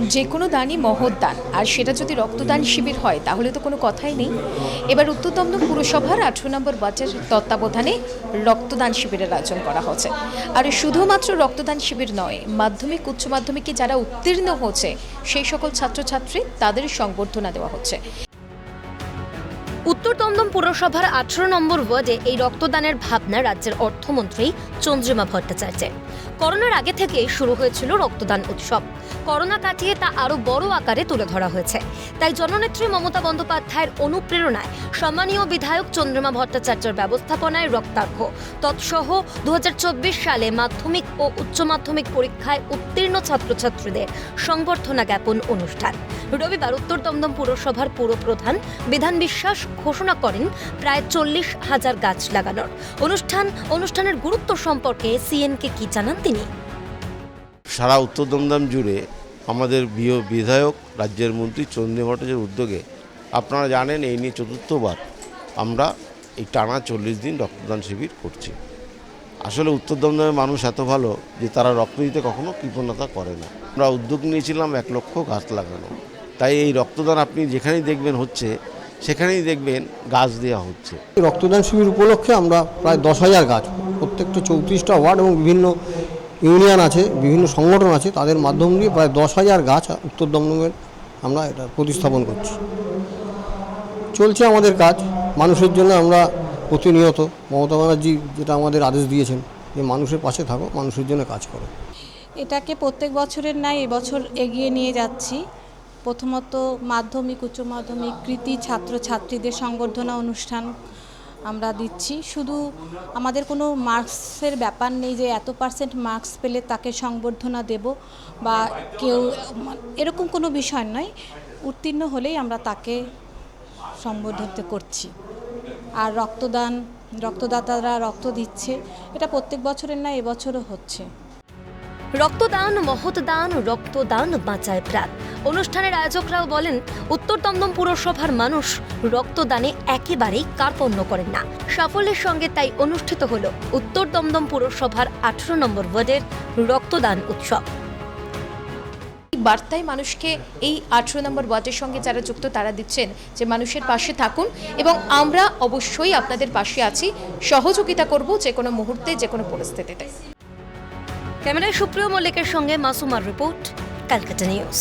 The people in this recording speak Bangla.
যে কোনো দানই মহৎ দান। আর সেটা যদি রক্তদান শিবির হয়, তাহলে তো কোনো কথাই নেই। এবার উত্তর পুরসভার আঠেরো নম্বর বাজার তত্ত্বাবধানে রক্তদান শিবিরের আয়োজন করা হচ্ছে। আর শুধুমাত্র রক্তদান শিবির নয়, মাধ্যমিক, উচ্চ মাধ্যমিকে যারা উত্তীর্ণ হচ্ছে, সেই সকল ছাত্রছাত্রী তাদের সংবর্ধনা দেওয়া হচ্ছে। উত্তর দমদম পুরসভার আঠারো নম্বর ওয়ার্ডে এই রক্তদানের ভাবনা রাজ্যের অর্থমন্ত্রী চন্দ্রিমা ভট্টাচার্যের। করোনার আগে থেকেই শুরু হয়েছিল রক্তদান উৎসব। করোনা কাটিয়ে তা আরও বড় আকারে তুলে ধরা হয়েছে। তাই জননেত্রী মমতা বন্দ্যোপাধ্যায়ের অনুপ্রেরণায় সম্মানীয় বিধায়ক চন্দ্রিমা ভট্টাচার্যের ব্যবস্থাপনায় রক্তার্ঘ তৎসহ দু হাজার চব্বিশ সালে মাধ্যমিক ও উচ্চ মাধ্যমিক পরীক্ষায় উত্তীর্ণ ছাত্রছাত্রীদের সংবর্ধনা জ্ঞাপন অনুষ্ঠান। রবিবার উত্তর দমদম পুরসভার পুরপ্রধান বিধান বিশ্বাস ঘোষণা করেন প্রায় চল্লিশ হাজার গাছ লাগানোর। অনুষ্ঠান, অনুষ্ঠানের গুরুত্ব সম্পর্কে সিএনকে কি জানান তিনি? সারা উত্তর দমদম জুড়ে আমাদের বিধায়ক, রাজ্যের মন্ত্রী চন্দ্রী ভট্টাচার্যের উদ্যোগে আপনারা জানেন এই নিয়ে চতুর্থবার আমরা এই টানা চল্লিশ দিন রক্তদান শিবির করছি। আসলে উত্তর দমদমের মানুষ এত ভালো যে তারা রক্ত দিতে কখনো কৃপণতা করে না। আমরা উদ্যোগ নিয়েছিলাম এক লক্ষ গাছ লাগানো। তাই এই রক্তদান আপনি যেখানেই দেখবেন হচ্ছে সেখানেই দেখবেন গাছ দেওয়া হচ্ছে। রক্তদান শিবির উপলক্ষে আমরা প্রায় দশ হাজার গাছ প্রত্যেকটা চৌত্রিশটা ওয়ার্ড এবং বিভিন্ন ইউনিয়ন আছে বিভিন্ন সংগঠন আছে তাদের মাধ্যম দিয়ে প্রায় দশ হাজার গাছ উত্তর দমদমের আমরা এটা প্রতিস্থাপন করছি। চলছে আমাদের কাজ মানুষের জন্য আমরা প্রতিনিয়ত মমতা ব্যানার্জি যেটা আমাদের আদেশ দিয়েছেন যে মানুষের পাশে থাকো মানুষের জন্য কাজ করো। এটাকে প্রত্যেক বছরের ন্যায় এবছর এগিয়ে নিয়ে যাচ্ছি। প্রথমত মাধ্যমিক, উচ্চ মাধ্যমিক, কৃতি, ছাত্রছাত্রীদের সংবর্ধনা অনুষ্ঠান আমরা দিচ্ছি। শুধু আমাদের কোনো মার্কসের ব্যাপার নেই যে এত পার্সেন্ট মার্কস পেলে তাকে সংবর্ধনা দেব বা কেউ, এরকম কোনো বিষয় নয়। উত্তীর্ণ হলেই আমরা তাকে সম্বোধিত করছি। আর রক্তদান, রক্তদাতারা রক্ত দিচ্ছে। এটা প্রত্যেক বছরের নয় এবছরও হচ্ছে। রক্তদান মহৎ দান রক্তদান বাঁচায় প্রাণ। অনুষ্ঠানের আয়োজকরাও বলেন, উত্তর দমদম পুরসভার মানুষ রক্তদানে একেবারেই কার্পণ্য করেন না। সাফল্যের সঙ্গে তাই অনুষ্ঠিত হল উত্তর দমদম পুরসভার আঠারো নম্বর ওয়ার্ডের রক্তদান উৎসব। বার্তায় মানুষকে এই আঠেরো নম্বর ওয়ার্ডের সঙ্গে যারা যুক্ত, তারা দিচ্ছেন যে মানুষের পাশে থাকুন এবং আমরা অবশ্যই আপনাদের পাশে আছি। সহযোগিতা করব যে কোনো মুহূর্তে যে কোনো পরিস্থিতিতে। ক্যামেরায় সুপ্রিয় মল্লিকের সঙ্গে মাসুমার রিপোর্ট ক্যালকাটা নিউজ।